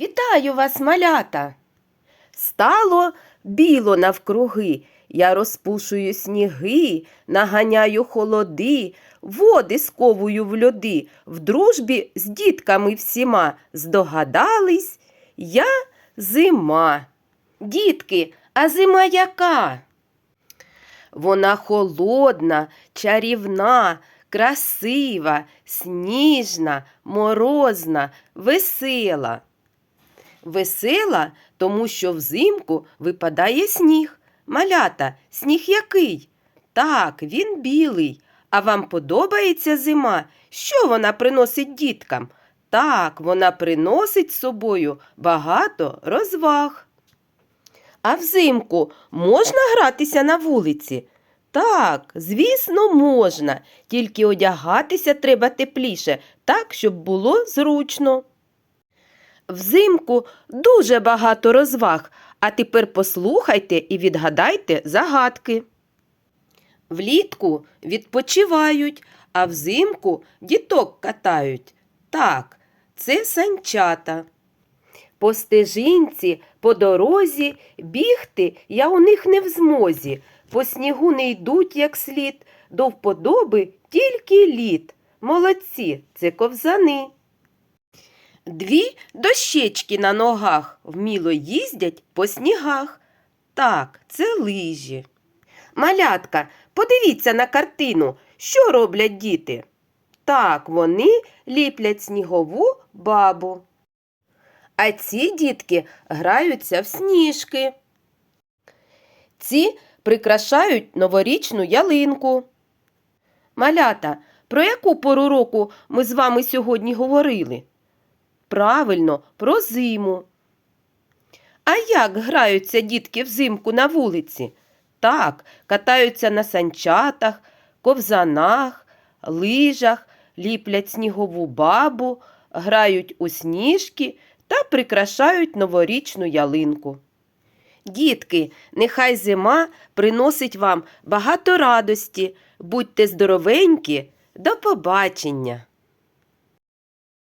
Вітаю вас, малята! Стало біло навкруги, я розпушую сніги, наганяю холоди, води сковую в льоди, в дружбі з дітками всіма здогадались, я зима. Дітки, а зима яка? Вона холодна, чарівна, красива, сніжна, морозна, весела. Весела, тому що взимку випадає сніг. Малята, сніг який? Так, він білий. А вам подобається зима? Що вона приносить діткам? Так, вона приносить з собою багато розваг. А взимку можна гратися на вулиці? Так, звісно, можна, тільки одягатися треба тепліше, так, щоб було зручно. Взимку дуже багато розваг, а тепер послухайте і відгадайте загадки. Влітку відпочивають, а взимку діток катають. Так, це санчата. По стежинці, по дорозі бігти я у них не в змозі. По снігу не йдуть як слід, до вподоби тільки лід. Молодці, це ковзани. Дві дощечки на ногах вміло їздять по снігах. Так, це лижі. Малятка, подивіться на картину, що роблять діти. Так, вони ліплять снігову бабу. А ці дітки граються в сніжки. Ці прикрашають новорічну ялинку. Малята, про яку пору року ми з вами сьогодні говорили? Правильно, про зиму. А як граються дітки взимку на вулиці? Так, катаються на санчатах, ковзанах, лижах, ліплять снігову бабу, грають у сніжки та прикрашають новорічну ялинку. Дітки, нехай зима приносить вам багато радості. Будьте здоровенькі, до побачення!